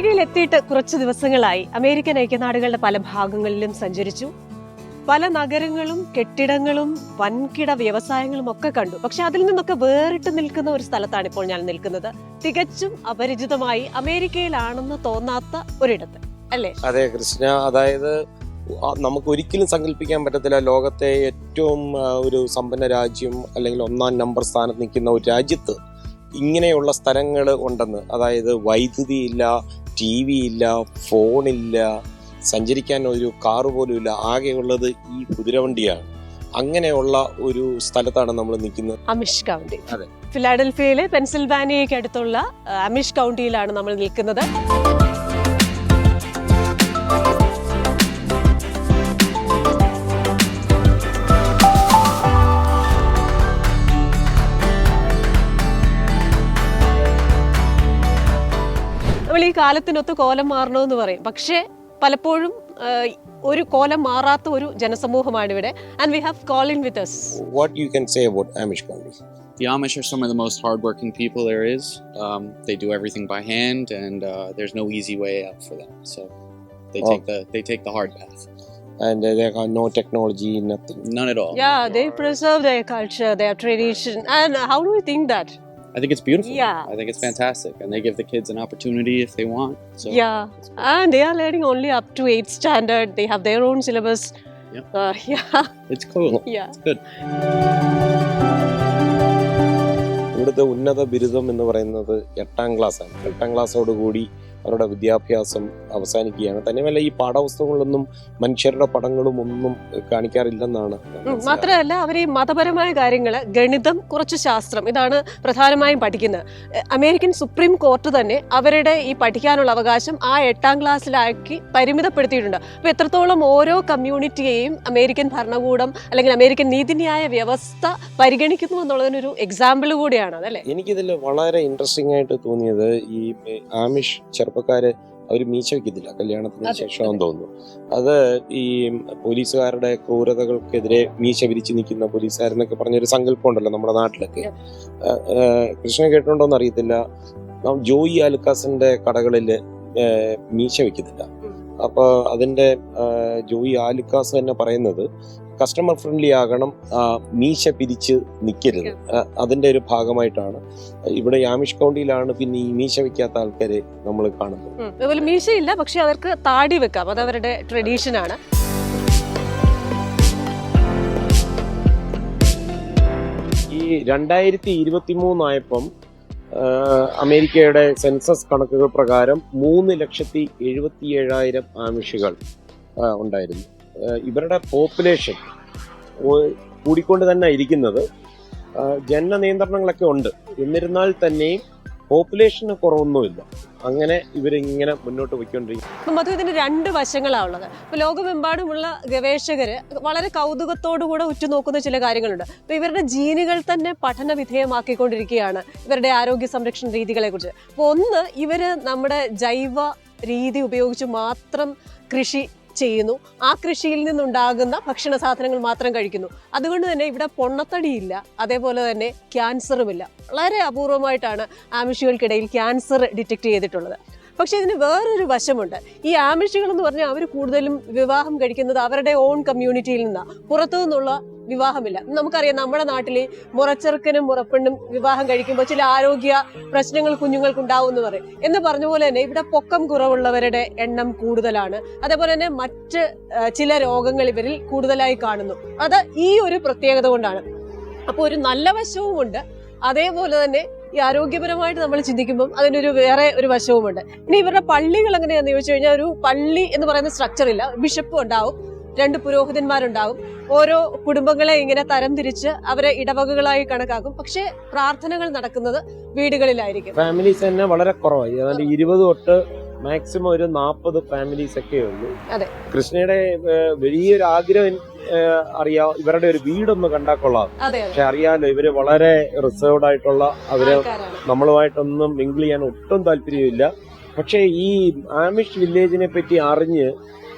അമേരിക്കയിൽ എത്തിയിട്ട് കുറച്ച് ദിവസങ്ങളായി. അമേരിക്കൻ ഐക്യനാടുകളുടെ പല ഭാഗങ്ങളിലും സഞ്ചരിച്ചു. പല നഗരങ്ങളും കെട്ടിടങ്ങളും വൻകിട വ്യവസായങ്ങളും ഒക്കെ കണ്ടു. പക്ഷെ അതിൽ നിന്നൊക്കെ വേറിട്ട് നിൽക്കുന്ന ഒരു സ്ഥലത്താണ് ഇപ്പോൾ ഞാൻ നിൽക്കുന്നത്. തികച്ചും അപരിചിതമായി അമേരിക്കയിലാണെന്ന് തോന്നാത്ത ഒരിടത്ത്. അല്ലേ? അതെ കൃഷ്ണ. അതായത് നമുക്ക് ഒരിക്കലും സങ്കല്പിക്കാൻ പറ്റത്തില്ല. ലോകത്തെ ഏറ്റവും ഒരു സമ്പന്ന രാജ്യം അല്ലെങ്കിൽ ഒന്നാം നമ്പർ സ്ഥാനത്ത് നിൽക്കുന്ന ഒരു രാജ്യത്ത് ഇങ്ങനെയുള്ള സ്ഥലങ്ങൾ ഉണ്ടെന്ന്. അതായത് വൈദ്യുതി ഇല്ല ടി വി ഇല്ല ഫോണില്ല സഞ്ചരിക്കാൻ ഒരു കാറ് പോലും ഇല്ല ആകെയുള്ളത് ഈ കുതിരവണ്ടിയാണ്. അങ്ങനെയുള്ള ഒരു സ്ഥലത്താണ് നമ്മൾ നിൽക്കുന്നത്. Amish county. അതെ. ഫിലാഡൽഫിയയിലെ പെൻസിൽവാനിയയ്ക്ക് അടുത്തുള്ള അമിഷ് കൗണ്ടിയിലാണ് നമ്മൾ നിൽക്കുന്നത്. നമ്മൾ ഈ കാലത്തിനൊത്ത് കോലം മാറണമെന്ന് പറയും പക്ഷേ പലപ്പോഴും ആ, ഒരു കോലം മാറാത്ത ഒരു ജനസമൂഹമാണ് ഇവിടെ and we have call in with us what you can say about Amish county The Amish are some of the most hardworking people there is. Um, they do everything by hand, and uh, there's no easy way out for them. So they Oh. take the they take the hard path. And they have no technology nothing None at all. Yeah, they preserve their culture, their tradition. And how do you think that? I think it's beautiful. Yeah. I think it's fantastic, and they give the kids an opportunity if they want. So Yeah. And they are learning only up to 8th standard. They have their own syllabus. Yeah. Uh, yeah. it's cool. Yeah. It's good. ഇവിടുത്തെ ഉന്നത ബിരുദം എന്ന് പറയുന്നത് എട്ടാം class ആണ് എട്ടാം ക്ലാസ്സോടുകൂടി അവരുടെ വിദ്യാഭ്യാസം അവസാനിക്കുകയാണ്. തന്നെയുമല്ല ഈ പാഠപുസ്തകങ്ങളിലൊന്നും മനുഷ്യരുടെ പടങ്ങളും ഒന്നും കാണിക്കാറില്ലെന്നാണ് മാത്രമല്ല അവർ ഈ മതപരമായ കാര്യങ്ങൾ ഗണിതം കുറച്ച് ശാസ്ത്രം ഇതാണ് പ്രധാനമായും പഠിക്കുന്നത്. അമേരിക്കൻ സുപ്രീം കോർട്ട് തന്നെ അവരുടെ ഈ പഠിക്കാനുള്ള അവകാശം ആ എട്ടാം ക്ലാസ്സിലാക്കി പരിമിതപ്പെടുത്തിയിട്ടുണ്ട്. അപ്പോൾ എത്രത്തോളം ഓരോ കമ്മ്യൂണിറ്റിയെയും അമേരിക്കൻ ഭരണകൂടം അല്ലെങ്കിൽ അമേരിക്കൻ നീതിന്യായ വ്യവസ്ഥ പരിഗണിക്കുന്നു എന്നുള്ളതിനൊരു എക്സാമ്പിൾ കൂടിയാണ് അതല്ലേ? എനിക്കിതിൽ വളരെ ഇൻട്രസ്റ്റിംഗ് ആയിട്ട് തോന്നിയത് ഈ ആമിഷ് ചെറുപ്പക്കാര് അവർ മീശ വയ്ക്കത്തില്ല കല്യാണത്തിന് ശേഷമാണെന്ന് തോന്നുന്നു. അത് ഈ പോലീസുകാരുടെ ക്രൂരതകൾക്കെതിരെ മീശ വിരിച്ചു നിൽക്കുന്ന പോലീസുകാരെന്നൊക്കെ പറഞ്ഞൊരു സങ്കല്പം ഉണ്ടല്ലോ നമ്മുടെ നാട്ടിലൊക്കെ. കൃഷ്ണ കേട്ടുണ്ടോന്ന് അറിയത്തില്ല. ജോയി ആലുക്കാസിന്റെ കടകളിൽ മീശ വെക്കത്തില്ല അപ്പോൾ അപ്പൊ അതിന്റെ ജോയി ആലുക്കാസ് തന്നെ പറയുന്നത് കസ്റ്റമർ ഫ്രണ്ട്ലി ആകണം മീശ പിരിച്ച് നിൽക്കരുത് അതിന്റെ അതിന്റെ ഒരു ഭാഗമായിട്ടാണ്. ഇവിടെ യാമിഷ് കൗണ്ടിയിലാണ് പിന്നെ ഈ മീശ വെക്കാത്ത ആൾക്കാരെ നമ്മൾ കാണുന്നത്. അതുപോലെ മീശയില്ല പക്ഷെ അവർക്ക് താടി വെക്കാം. അത് അവരുടെ ട്രഡീഷൻ ആണ്. ഈ രണ്ടായിരത്തി ഇരുപത്തി മൂന്നായപ്പം അമേരിക്കയുടെ സെൻസസ് കണക്കുകൾ പ്രകാരം മൂന്ന് ലക്ഷത്തി എഴുപത്തി ഏഴായിരം ആമിഷുകൾ ഉണ്ടായിരുന്നു. ഇവരുടെ പോപ്പുലേഷൻ കൂടിക്കൊണ്ട് തന്നെ ഇരിക്കുന്നത് ജന ജനന നിയന്ത്രണങ്ങളൊക്കെ ഉണ്ട്. എന്നിരുന്നാൽ തന്നെയും പോപ്പുലേഷന് കുറവൊന്നുമില്ല. അങ്ങനെ ഇവരിങ്ങനെ മുന്നോട്ട് പോയിക്കൊണ്ടിരിക്കും മധു ഇതിന് രണ്ട് വശങ്ങളാണ് ഉള്ളത്. ഇപ്പൊ ലോകമെമ്പാടുമുള്ള ഗവേഷകര് വളരെ കൗതുകത്തോടു കൂടെ ഉറ്റുനോക്കുന്ന ചില കാര്യങ്ങളുണ്ട്. അപ്പൊ ഇവരുടെ ജീനുകൾ തന്നെ പഠന വിധേയമാക്കിക്കൊണ്ടിരിക്കുകയാണ് ഇവരുടെ ആരോഗ്യ സംരക്ഷണ രീതികളെ കുറിച്ച് അപ്പൊ ഒന്ന് ഇവർ നമ്മുടെ ജൈവ രീതി ഉപയോഗിച്ച് മാത്രം കൃഷി ചെയ്യുന്നു. ആ കൃഷിയിൽ നിന്നുണ്ടാകുന്ന ഭക്ഷണ സാധനങ്ങൾ മാത്രം കഴിക്കുന്നു. അതുകൊണ്ട് തന്നെ ഇവിടെ പൊണ്ണത്തടിയില്ല. അതേപോലെ തന്നെ ക്യാൻസറുമില്ല. വളരെ അപൂർവമായിട്ടാണ് ആമിഷികൾക്കിടയിൽ ക്യാൻസർ ഡിറ്റക്ട് ചെയ്തിട്ടുള്ളത്. പക്ഷെ ഇതിന് വേറൊരു വശമുണ്ട്. ഈ ആമിഷികൾ എന്ന് പറഞ്ഞാൽ അവർ കൂടുതലും വിവാഹം കഴിക്കുന്നത് അവരുടെ ഓൺ കമ്മ്യൂണിറ്റിയിൽ നിന്നാണ് പുറത്തു നിന്നുള്ള വിവാഹമില്ല. നമുക്കറിയാം നമ്മുടെ നാട്ടിൽ മുറച്ചെറുക്കനും മുറപ്പെണ്ണും വിവാഹം കഴിക്കുമ്പോൾ ചില ആരോഗ്യ പ്രശ്നങ്ങൾ കുഞ്ഞുങ്ങൾക്ക് ഉണ്ടാവും എന്ന് പറയും. എന്ന് പറഞ്ഞ പോലെ തന്നെ ഇവിടെ പൊക്കം കുറവുള്ളവരുടെ എണ്ണം കൂടുതലാണ്. അതേപോലെ തന്നെ മറ്റ് ചില രോഗങ്ങൾ ഇവരിൽ കൂടുതലായി കാണുന്നു. അത് ഈ ഒരു പ്രത്യേകത കൊണ്ടാണ്. അപ്പോൾ ഒരു നല്ല വശവുമുണ്ട് അതേപോലെ തന്നെ ഈ ആരോഗ്യപരമായിട്ട് നമ്മൾ ചിന്തിക്കുമ്പോൾ അതിനൊരു വേറെ ഒരു വശവുമുണ്ട്. ഇനി ഇവരുടെ പള്ളികൾ എങ്ങനെയാണെന്ന് ചോദിച്ചു കഴിഞ്ഞാൽ ഒരു പള്ളി എന്ന് പറയുന്ന സ്ട്രക്ചർ ഇല്ല. ബിഷപ്പ് ഉണ്ടാവും. രണ്ട് പുരോഹിതന്മാരുണ്ടാവും. ഓരോ കുടുംബങ്ങളെ ഇങ്ങനെ തരം തിരിച്ച് അവരെ ഇടവകകളായി കണക്കാക്കും. പക്ഷേ പ്രാർത്ഥനകൾ നടക്കുന്നത് വീടുകളിലായിരിക്കും. ഫാമിലീസ് തന്നെ വളരെ കുറവായി. ഏതാണ്ട് ഇരുപത് തൊട്ട് മാക്സിമം ഒരു നാൽപ്പത് ഫാമിലീസ് ഒക്കെ ഉള്ളൂ. അതെ. കൃഷ്ണയുടെ വലിയൊരു ആഗ്രഹം അറിയാ ഇവരുടെ ഒരു വീടൊന്ന് കണ്ടാൽ കൊള്ളാം. പക്ഷെ അറിയാലോ ഇവർ വളരെ റിസർവ്ഡ് ആയിട്ടുള്ള അവർ നമ്മളുമായിട്ടൊന്നും മിങ്കിൾ ചെയ്യാൻ ഒട്ടും താല്പര്യമില്ല. പക്ഷേ ഈ ആമിഷ് വില്ലേജിനെ പറ്റി അറിഞ്ഞ്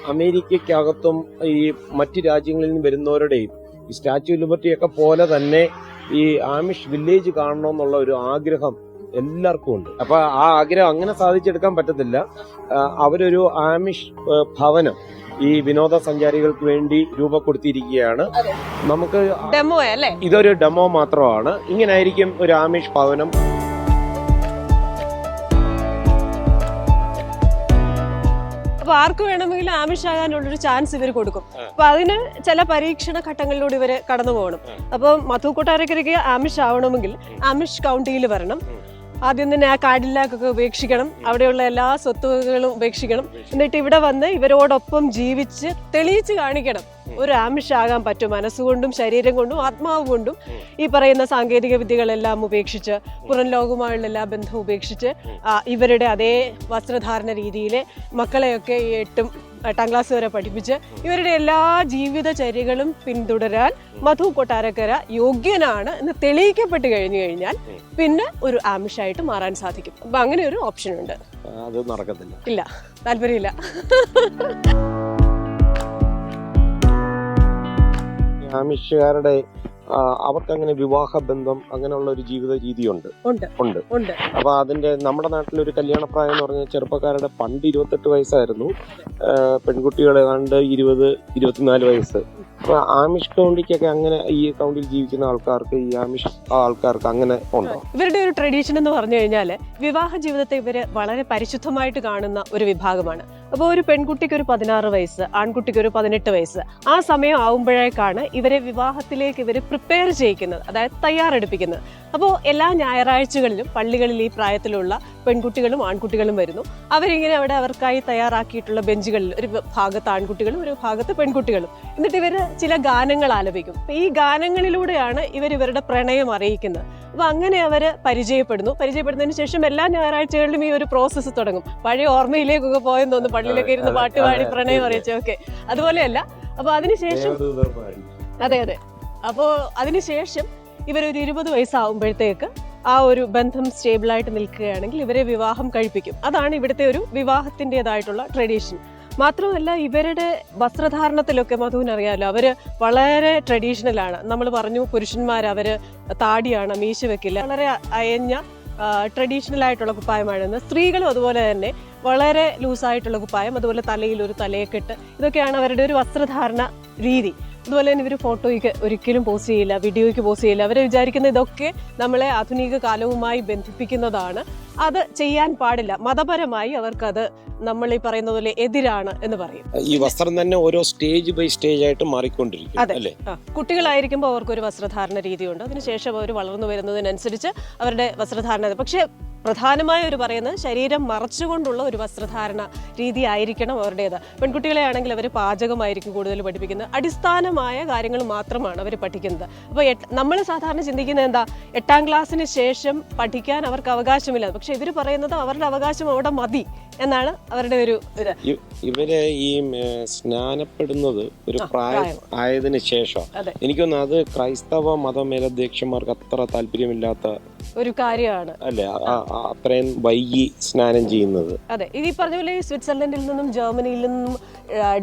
അമേരിക്കക്കകത്തും ഈ മറ്റ് രാജ്യങ്ങളിൽ നിന്ന് വരുന്നവരുടെയും ഈ സ്റ്റാച്യു ഓഫ് ലിബർട്ടി പോലെ തന്നെ ഈ ആമിഷ് വില്ലേജ് കാണണമെന്നുള്ള ഒരു ആഗ്രഹം എല്ലാവർക്കും ഉണ്ട്. അപ്പൊ ആ ആഗ്രഹം അങ്ങനെ സാധിച്ചെടുക്കാൻ പറ്റത്തില്ല. അവരൊരു ആമിഷ് ഭവനം ഈ വിനോദസഞ്ചാരികൾക്ക് വേണ്ടി രൂപപ്പെടുത്തിയിരിക്കുകയാണ്. നമുക്ക് ഡെമോ ഇതൊരു ഡെമോ മാത്രമാണ്. ഇങ്ങനായിരിക്കും ഒരു ആമിഷ് ഭവനം. അപ്പൊ ആർക്ക് വേണമെങ്കിലും ആമിഷ് ആകാനുള്ളൊരു ചാൻസ് ഇവർ കൊടുക്കും. അപ്പൊ അതിന് ചില പരീക്ഷണ ഘട്ടങ്ങളിലൂടെ ഇവർ കടന്നു പോകണം അപ്പൊ മധു കൊട്ടാരക്കരയ്ക്ക് ആമിഷ് ആവണമെങ്കിൽ ആമിഷ് കൗണ്ടിയിൽ വരണം. ആദ്യം തന്നെ ആ കാടില്ലാക്കൊക്കെ ഉപേക്ഷിക്കണം. അവിടെയുള്ള എല്ലാ സ്വത്തുവകകളും ഉപേക്ഷിക്കണം. എന്നിട്ട് ഇവിടെ വന്ന് ഇവരോടൊപ്പം ജീവിച്ച് തെളിയിച്ച് കാണിക്കണം. ഒരു ആമിഷാകാൻ പറ്റും. മനസ്സുകൊണ്ടും ശരീരം കൊണ്ടും ആത്മാവ് കൊണ്ടും ഈ പറയുന്ന സാങ്കേതിക വിദ്യകളെല്ലാം ഉപേക്ഷിച്ച് പുറം ലോകവുമായുള്ള എല്ലാ ബന്ധവും ഉപേക്ഷിച്ച് ഇവരുടെ അതേ വസ്ത്രധാരണ രീതിയിൽ മക്കളെയൊക്കെ ഈ എട്ടും എട്ടാം ക്ലാസ് വരെ പഠിപ്പിച്ച് ഇവരുടെ എല്ലാ ജീവിതചര്യകളും പിന്തുടരാൻ മധു കൊട്ടാരക്കര യോഗ്യനാണ് എന്ന് തെളിയിക്കപ്പെട്ട് കഴിഞ്ഞു കഴിഞ്ഞാൽ പിന്നെ ഒരു ആമിഷായിട്ട് മാറാൻ സാധിക്കും. അപ്പൊ അങ്ങനെ ഒരു ഓപ്ഷൻ ഉണ്ട്. അത് നടക്കത്തില്ല. ഇല്ല. താല്പര്യമില്ല. ആമിഷുകാരുടെ അവർക്കങ്ങനെ വിവാഹ ബന്ധം അങ്ങനെയുള്ള ഒരു ജീവിത രീതിയുണ്ട് ഉണ്ട്. ഉണ്ട്. അപ്പൊ അതിന്റെ നമ്മുടെ കല്യാണ പ്രായം എന്ന് പറഞ്ഞാൽ ചെറുപ്പക്കാരുടെ പണ്ട് ഇരുപത്തെട്ട് വയസ്സായിരുന്നു. പെൺകുട്ടികളെ പെൺകുട്ടികൾ ഏതാണ്ട് ഇരുപത് ഇരുപത്തിനാല് വയസ്സ്. ആമിഷ് കൗണ്ടിക്കൊക്കെ അങ്ങനെ ഈ കൗണ്ടിൽ ജീവിക്കുന്ന ആൾക്കാർക്ക് ഈ ആമിഷ് ആൾക്കാർക്ക് അങ്ങനെ ഉണ്ടോ? ഇവരുടെ ഒരു ട്രഡീഷൻ എന്ന് പറഞ്ഞു കഴിഞ്ഞാൽ വിവാഹ ജീവിതത്തെ ഇവർ വളരെ പരിശുദ്ധമായിട്ട് കാണുന്ന ഒരു വിഭാഗമാണ്. അപ്പോൾ ഒരു പെൺകുട്ടിക്ക് ഒരു പതിനാറ് വയസ്സ് ആൺകുട്ടിക്ക് ഒരു പതിനെട്ട് വയസ്സ് ആ സമയം ആവുമ്പോഴേക്കാണ് ഇവരെ വിവാഹത്തിലേക്ക് ഇവർ പ്രിപ്പയർ ചെയ്യിക്കുന്നത് അതായത് തയ്യാറെടുപ്പിക്കുന്നത്. അപ്പോൾ എല്ലാ ഞായറാഴ്ചകളിലും പള്ളികളിൽ ഈ പ്രായത്തിലുള്ള പെൺകുട്ടികളും ആൺകുട്ടികളും വരുന്നു. അവരിങ്ങനെ അവിടെ അവർക്കായി തയ്യാറാക്കിയിട്ടുള്ള ബെഞ്ചുകളിൽ ഒരു ഭാഗത്ത് ആൺകുട്ടികളും ഒരു ഭാഗത്ത് പെൺകുട്ടികളും. എന്നിട്ട് ഇവർ ചില ഗാനങ്ങൾ ആലപിക്കും. അപ്പം ഈ ഗാനങ്ങളിലൂടെയാണ് ഇവർ ഇവരുടെ പ്രണയം അറിയിക്കുന്നത്. അപ്പൊ അങ്ങനെ അവർ പരിചയപ്പെടുന്നു. പരിചയപ്പെടുന്നതിന് ശേഷം എല്ലാ ഞായറാഴ്ചകളിലും ഈ ഒരു പ്രോസസ്സ് തുടങ്ങും. പഴയ ഓർമ്മയിലേക്കൊക്കെ പോയെന്ന് തോന്നുന്നു. പള്ളിയിലൊക്കെ ഇരുന്ന് പാട്ട് പാടി പ്രണയം അറിയിച്ചൊക്കെ അറിയിച്ചു ഓക്കെ അതുപോലെയല്ല അപ്പോൾ അതിനുശേഷം അതെ അതെ. അപ്പോൾ അതിനുശേഷം ഇവരൊരു ഇരുപത് വയസ്സാവുമ്പോഴത്തേക്ക് ആ ഒരു ബന്ധം സ്റ്റേബിളായിട്ട് നിൽക്കുകയാണെങ്കിൽ ഇവരെ വിവാഹം കഴിപ്പിക്കും. അതാണ് ഇവിടുത്തെ ഒരു വിവാഹത്തിന്റെതായിട്ടുള്ള ട്രഡീഷൻ മാത്രമല്ല ഇവരുടെ വസ്ത്രധാരണത്തിലൊക്കെ മധുവിന് അറിയാമല്ലോ അവർ വളരെ ട്രഡീഷണലാണ് നമ്മൾ പറഞ്ഞു പുരുഷന്മാർ അവർ താടിയാണ് മീശ വെക്കില്ല. വളരെ അയഞ്ഞ ട്രഡീഷണൽ ആയിട്ടുള്ള കുപ്പായമാണ് സ്ത്രീകളും അതുപോലെ തന്നെ വളരെ ലൂസായിട്ടുള്ള കുപ്പായം അതുപോലെ തലയിൽ ഒരു തലയെക്കെട്ട് ഇതൊക്കെയാണ് അവരുടെ ഒരു വസ്ത്രധാരണ രീതി. അതുപോലെ തന്നെ ഇവർ ഫോട്ടോയ്ക്ക് ഒരിക്കലും പോസ്റ്റ് ചെയ്യില്ല വീഡിയോയ്ക്ക് പോസ്റ്റ് ചെയ്യില്ല. അവരെ വിചാരിക്കുന്ന ഇതൊക്കെ നമ്മളെ ആധുനിക കാലവുമായി ബന്ധിപ്പിക്കുന്നതാണ്. അത് ചെയ്യാൻ പാടില്ല. മതപരമായി അവർക്കത് നമ്മൾ ഈ പറയുന്ന പോലെ എതിരാണ് എന്ന് പറയും. ഈ വസ്ത്രം തന്നെ ഓരോ സ്റ്റേജ് ബൈ സ്റ്റേജ് ആയിട്ട് മാറിക്കൊണ്ടിരിക്കും അതെ. കുട്ടികളായിരിക്കുമ്പോൾ അവർക്കൊരു വസ്ത്രധാരണ രീതിയുണ്ട്. അതിനുശേഷം അവർ വളർന്നു വരുന്നതിനനുസരിച്ച് അവരുടെ വസ്ത്രധാരണ പക്ഷേ പ്രധാനമായ ഒരു പറയുന്നത് ശരീരം മറച്ചുകൊണ്ടുള്ള ഒരു വസ്ത്രധാരണ രീതി ആയിരിക്കണം അവരുടേത്. പെൺകുട്ടികളെ ആണെങ്കിൽ അവർ പാചകമായിരിക്കും കൂടുതൽ പഠിപ്പിക്കുന്നത്. അടിസ്ഥാനമായ കാര്യങ്ങൾ മാത്രമാണ് അവർ പഠിക്കുന്നത്. അപ്പോൾ നമ്മൾ സാധാരണ ചിന്തിക്കുന്നത് എന്താ? എട്ടാം ക്ലാസ്സിന് ശേഷം പഠിക്കാൻ അവർക്ക് അവകാശമില്ല. പക്ഷെ ഇവർ പറയുന്നത് അവരുടെ അവകാശം അവിടെ മതി എന്നാണ് അവരുടെ ഒരു ഇത്. ഇവർ ഈ സ്നാനപ്പെടുന്നത് ഒരു പ്രായം. ആയതിനു ശേഷം എനിക്കൊന്നും എനിക്കൊന്ന് അത് ക്രൈസ്തവ മതമേലധ്യക്ഷന്മാർക്ക് അത്ര താല്പര്യമില്ലാത്ത ഒരു കാര്യമാണ്. അല്ലെ? അത്രയും വൈകി സ്നാനം ചെയ്യുന്നത്. അതെ. ഇത് ഈ പറഞ്ഞ പോലെ സ്വിറ്റ്സർലൻഡിൽ നിന്നും ജർമ്മനിയിൽ നിന്നും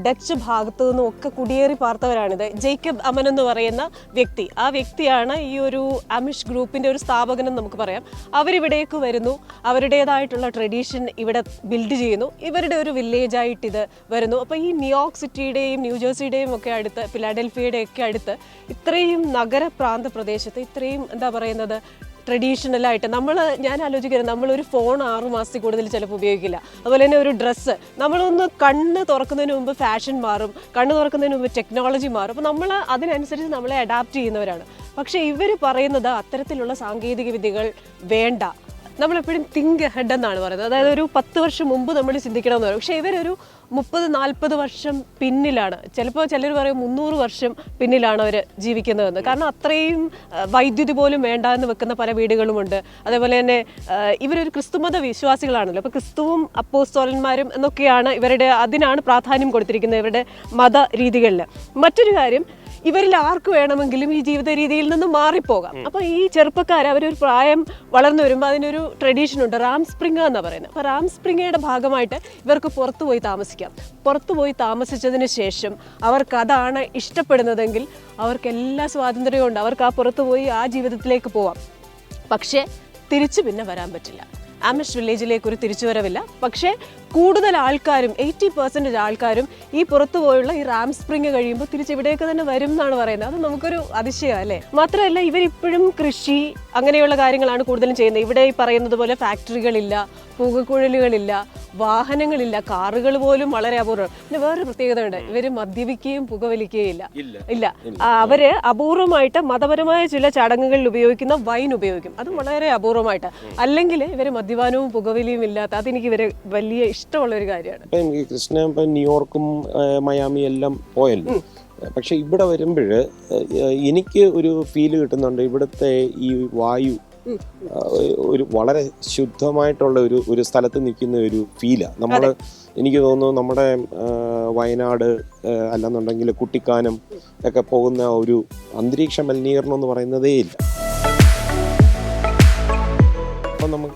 ഡച്ച് ഭാഗത്തു നിന്നും ഒക്കെ കുടിയേറി പാർത്തവരാണിത്. ജേക്കബ് അമൻ എന്ന് പറയുന്ന വ്യക്തി. ആ വ്യക്തിയാണ് ഈ ഒരു അമിഷ് ഗ്രൂപ്പിന്റെ ഒരു സ്ഥാപകനെന്ന് നമുക്ക് പറയാം. അവരിവിടേക്ക് വരുന്നു. അവരുടേതായിട്ടുള്ള ട്രഡീഷൻ ഇവിടെ ബിൽഡ് ചെയ്യുന്നു. ഇവരുടെ ഒരു വില്ലേജ് ആയിട്ട് ഇത് വരുന്നു. അപ്പോൾ ഈ ന്യൂയോർക്ക് സിറ്റിയുടെയും ന്യൂജേഴ്സിയുടെയും ഒക്കെ അടുത്ത് ഫിലാഡൽഫിയയുടെ ഒക്കെ അടുത്ത് ഇത്രയും നഗര പ്രാന്ത പ്രദേശത്ത് ഇത്രയും എന്താ പറയുന്നത് ട്രഡീഷണലായിട്ട് നമ്മൾ ഞാൻ ആലോചിക്കുന്നത് ഒരു ഫോൺ ആറ് മാസത്തിൽ കൂടുതൽ ചിലപ്പോൾ ഉപയോഗിക്കില്ല. അതുപോലെ തന്നെ ഒരു ഡ്രസ്സ് നമ്മളൊന്ന് കണ്ണ് തുറക്കുന്നതിന് മുമ്പ് ഫാഷൻ മാറും കണ്ണ് തുറക്കുന്നതിന് മുമ്പ് ടെക്നോളജി മാറും. അപ്പോൾ നമ്മൾ അതിനനുസരിച്ച് നമ്മളെ അഡാപ്റ്റ് ചെയ്യുന്നവരാണ്. പക്ഷേ ഇവർ പറയുന്നത് അത്തരത്തിലുള്ള സാങ്കേതിക വിദ്യകൾ വേണ്ട. നമ്മളെപ്പോഴും തിങ്ക് ഹെഡ് എന്നാണ് പറയുന്നത്. അതായത് ഒരു പത്ത് വർഷം മുമ്പ് നമ്മൾ ചിന്തിക്കണമെന്ന് പറയും. പക്ഷേ ഇവരൊരു മുപ്പത് നാൽപ്പത് വർഷം പിന്നിലാണ്. ചിലപ്പോൾ ചിലർ പറയും മുന്നൂറ് വർഷം പിന്നിലാണ് അവർ ജീവിക്കുന്നതെന്ന്. കാരണം അത്രയും വൈദ്യുതി പോലും വേണ്ട എന്ന് വെക്കുന്ന പല വീടുകളുമുണ്ട്. അതേപോലെ തന്നെ ഇവരൊരു ക്രിസ്തുമത വിശ്വാസികളാണല്ലോ. അപ്പോൾ ക്രിസ്തുവും അപ്പോസ്തോലന്മാരും എന്നൊക്കെയാണ് ഇവരുടെ അതിനാണ് പ്രാധാന്യം കൊടുത്തിരിക്കുന്നത് ഇവരുടെ മത രീതികളിൽ മറ്റൊരു കാര്യം ഇവരിൽ ആർക്ക് വേണമെങ്കിലും ഈ ജീവിത രീതിയിൽ നിന്ന് മാറിപ്പോകാം. അപ്പൊ ഈ ചെറുപ്പക്കാർ അവരൊരു പ്രായം വളർന്നു വരുമ്പോൾ അതിനൊരു ട്രഡീഷൻ ഉണ്ട് റാം സ്പ്രിംഗ എന്ന് പറയുന്നത്. അപ്പൊ റാം സ്പ്രിംഗയുടെ ഭാഗമായിട്ട് ഇവർക്ക് പുറത്തു പോയി താമസിക്കാം. പുറത്തു പോയി താമസിച്ചതിന് ശേഷം അവർക്ക് അതാണ് ഇഷ്ടപ്പെടുന്നതെങ്കിൽ അവർക്ക് എല്ലാ സ്വാതന്ത്ര്യവും ഉണ്ട്. അവർക്ക് ആ പുറത്തു പോയി ആ ജീവിതത്തിലേക്ക് പോവാം. പക്ഷേ തിരിച്ചു പിന്നെ വരാൻ പറ്റില്ല. ആമിഷ് വില്ലേജിലേക്ക് ഒരു തിരിച്ചുവരവില്ല. പക്ഷേ കൂടുതൽ ആൾക്കാരും എയ്റ്റി പെർസെന്റേജ് ആൾക്കാരും ഈ പുറത്തു പോയുള്ള ഈ റാം സ്പ്രിങ് കഴിയുമ്പോൾ തിരിച്ച് ഇവിടേക്ക് തന്നെ വരും എന്നാണ് പറയുന്നത്. അത് നമുക്കൊരു അതിശയം അല്ലേ? മാത്രമല്ല ഇവരിപ്പോഴും കൃഷി അങ്ങനെയുള്ള കാര്യങ്ങളാണ് കൂടുതലും ചെയ്യുന്നത്. ഇവിടെ ഈ പറയുന്നത് പോലെ ഫാക്ടറികളില്ല പുകക്കുഴലുകളില്ല വാഹനങ്ങളില്ല കാറുകൾ പോലും വളരെ അപൂർവം. പിന്നെ വേറൊരു പ്രത്യേകത ഉണ്ട് ഇവർ മദ്യപിക്കുകയും പുകവലിക്കുകയും ഇല്ല. ഇല്ല. അവർ അപൂർവമായിട്ട് മതപരമായ ചില ചടങ്ങുകളിൽ ഉപയോഗിക്കുന്ന വൈൻ ഉപയോഗിക്കും. അത് വളരെ അപൂർവമായിട്ട്. അല്ലെങ്കിൽ ഇവർ മദ്യപാനവും പുകവലിയും ഇല്ലാത്ത അതെനിക്ക് ഇവരെ വലിയ ഇഷ്ടമുള്ള ഒരു കാര്യമാണ്. ഇപ്പം ഈ കൃഷ്ണ ഇപ്പം ന്യൂയോർക്കും മയാമി എല്ലാം പോയല്ലോ. പക്ഷെ ഇവിടെ വരുമ്പോൾ എനിക്ക് ഒരു ഫീൽ കിട്ടുന്നുണ്ട് ഇവിടുത്തെ ഈ വായു ഒരു വളരെ ശുദ്ധമായിട്ടുള്ള ഒരു ഒരു സ്ഥലത്ത് നിൽക്കുന്ന ഒരു ഫീലാണ് നമ്മൾ എനിക്ക് തോന്നുന്നു നമ്മുടെ വയനാട് അല്ലെന്നുണ്ടെങ്കിൽ കുട്ടിക്കാനം ഒക്കെ പോകുന്ന ഒരു അന്തരീക്ഷ മലിനീകരണം എന്ന് പറയുന്നതേ ഇല്ല.